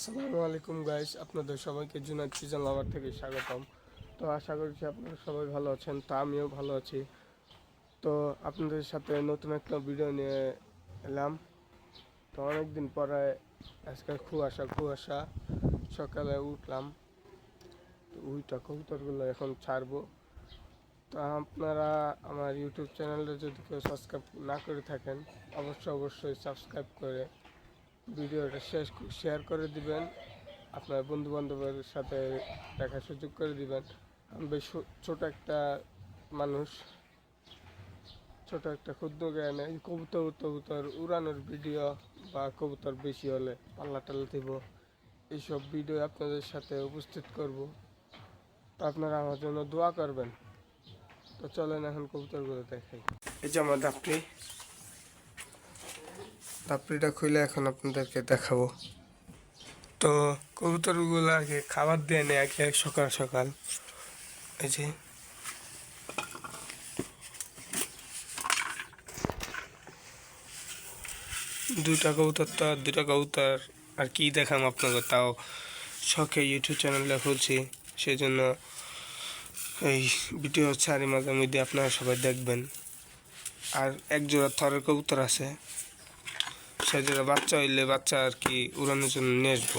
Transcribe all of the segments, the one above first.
আসসালামু আলাইকুম গাইস আপনাদের সবাইকে জুনাদ সিজন লাভার থেকে স্বাগতম। তো আশা করছি আপনারা সবাই ভালো আছেন, তো আমিও ভালো আছি। তো আপনাদের সাথে নতুন একটা ভিডিও নিয়ে এলাম। তো অনেকদিন পরে আজকে কুয়াশা কুয়াশা, সকালে উঠলাম। তো উইটা কবুতরগুলো এখন ছাড়বো। তো আপনারা আমার ইউটিউব চ্যানেলটা যদি কেউ সাবস্ক্রাইব না করে থাকেন, অবশ্যই অবশ্যই সাবস্ক্রাইব করে ভিডিওটা শেষ শেয়ার করে দিবেন। আপনার বন্ধু বান্ধবের সাথে দেখার সুযোগ করে দিবেন। আমি বেশ ছোট একটা মানুষ, ছোট একটা ক্ষুদ্র জ্ঞানে। কবুতর কবুতর উড়ানোর ভিডিও বা কবুতর বেশি হলে পাল্লা টাল্লা দিব। এইসব ভিডিও আপনাদের সাথে উপস্থিত করব। তো আপনারা আমার জন্য দোয়া করবেন। তো চলেন এখন কবুতরগুলো দেখাই। এই যে আমার দাপটি তাপড়িটা খুলে এখন আপনাদেরকে দেখাবো। তো কবুতরগুলো আগে খাবার দিয়ে নেয় আগে সকাল সকাল। এই যে। দুইটা কবুতর তো আর দুইটা কবুতর আর কি দেখাম আপনাকে, তাও শখে ইউটিউব চ্যানেলটা খুলছি। সেই জন্য এই ভিডিও ছাড়ি মাঝে মধ্যে আপনারা সবাই দেখবেন। আর এক জোড়া থরের কবুতর আছে। সেজন্য বাচ্চা হইলে বাচ্চা আর কি উড়ানোর জন্য নিয়ে আসব।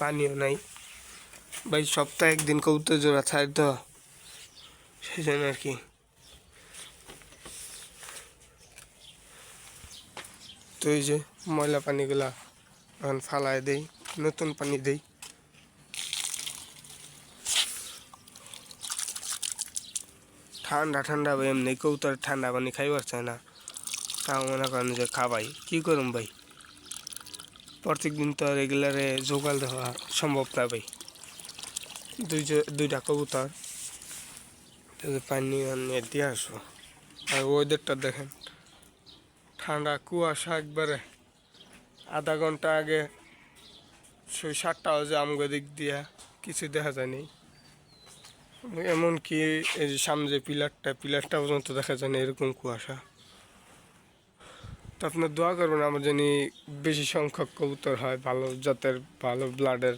পানিও নাই। ভাই, সপ্তাহে একদিন কবুতর জোড়া ছাড় তো সেই জন্য আর কি। তো এই যে ময়লা পানিগুলা এখন ফালায় দেই, নতুন পানি দেই। ঠান্ডা ঠান্ডা ভাই, এমনি কৌতার ঠান্ডা পানি খাইবার চায় না। তাও মনে করেন যে খাবাই। কী করুম ভাই? প্রত্যেক দিন তো রেগুলারে জোগাল দেওয়া সম্ভব না ভাই। দুই দুইটা কবুতর। পানি দিয়ে আসব আর ওয়েদারটা দেখেন। ঠান্ডা কুয়াশা একবারে। আধা ঘণ্টা আগে সেই সাতটা বাজে আমগো দিক দিয়া কিছু দেখা যায়নি এমনকি এই যে সামনে যে পিলারটা পিলারটা পর্যন্ত দেখা যায় না, এরকম কুয়াশা। তো আপনার দোয়া করবেন, আমার জানি বেশি সংখ্যক কবুতর হয়, ভালো জাতের, ভালো ব্লাডের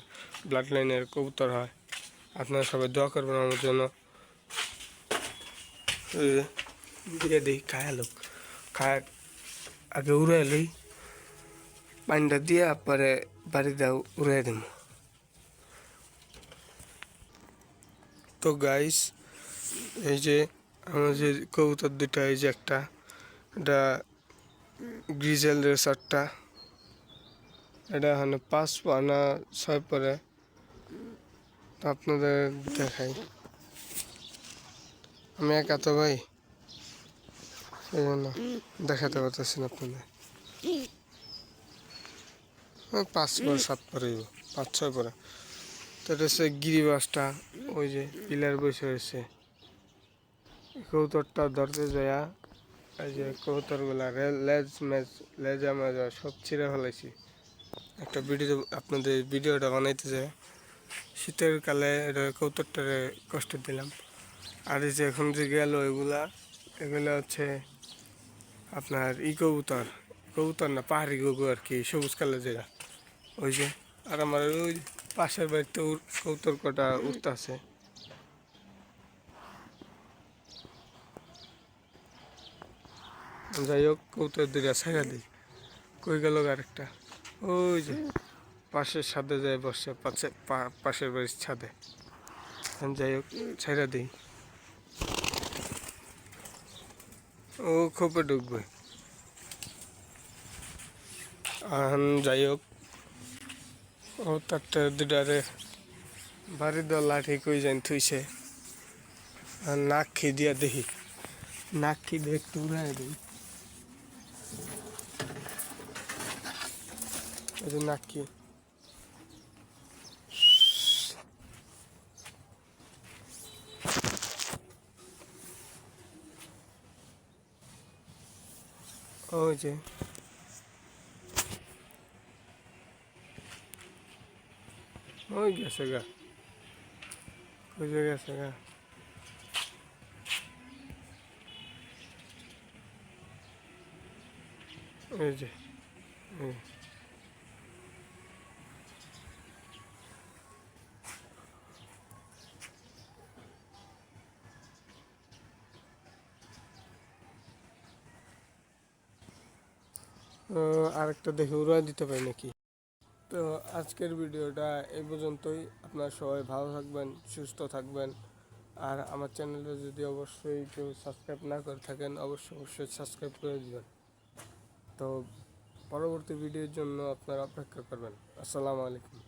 ব্লাড লাইনের কবুতর হয়। আপনারা সবাই দোয়া করবেন আমার জন্য। দিয়ে দিই খায়া লোক। খায়, আগে উড়ে লই, পানিটা দিয়ে, পরে বাড়ি দাও উড়ে দিব তো গাইস এই যে আমার যে কবুতর দুটা এই যে একটা এটা গ্রিজেল রেসারটা এটা এখানে পাঁচ পা না ছয় পরে। আপনাদের দেখাই। আমি একা তো ভাই সেই জন্য দেখাতে পারতেছি না আপনাদের। পাঁচ পরে সাত পরে পাঁচ ছয় পরে। তো এটা হচ্ছে গিরিবাসটা, ওই যে পিলার বসে হয়েছে কৌতরটা ধরতে যায়া, এই যে কৌতরগুলা লেজ মেজ লেজা মেজা সব ছিঁড়ে ফেলাইছি। একটা ভিডিও আপনাদের ভিডিওটা বানাইতে যায় শীতের কালে এটা কৌতরটারে কষ্ট দিলাম। আর এই যে এখন যে গেল এগুলা এগুলা হচ্ছে আপনার ই কবুতর। কবুতর না পাহাড়ি গগু আর কি, সবুজ কালার যেটা। ওই যে, আর আমার ওই পাশের বাড়িতে কবুতর কটা উঠতে আছে। যাই হোক কবুতর দুটা ছাড়া দিই। কই গেল আরেকটা? ওই যে, পাশের ছাদে যায় বসে পাশে পাশের বাড়ির ছাদে। যাই হোক, ছাইরা দিই। ও খোপে ঢুকবে। যাই হোক ও তারটা দুটারে বাড়ি দেওয়া লাঠি কই যাই থুইছে। আর নাক খেয়ে দিয়া দেখি। নাক দিয়ে একটু উড়াই দিই। এই নাক ওই যে ওই গেছে গা। ওই গেছে গা। এই যে আরেকটা দেখে উড়া দিতে পারি নাকি? তো আজকের ভিডিওটা এই পর্যন্তই। আপনারা সবাই ভালো থাকবেন, সুস্থ থাকবেন। আর আমার চ্যানেলে যদি অবশ্যই কেউ সাবস্ক্রাইব না করে থাকেন, অবশ্যই অবশ্যই সাবস্ক্রাইব করে দেবেন। তো পরবর্তী ভিডিওর জন্য আপনারা অপেক্ষা করবেন। আসসালামু আলাইকুম।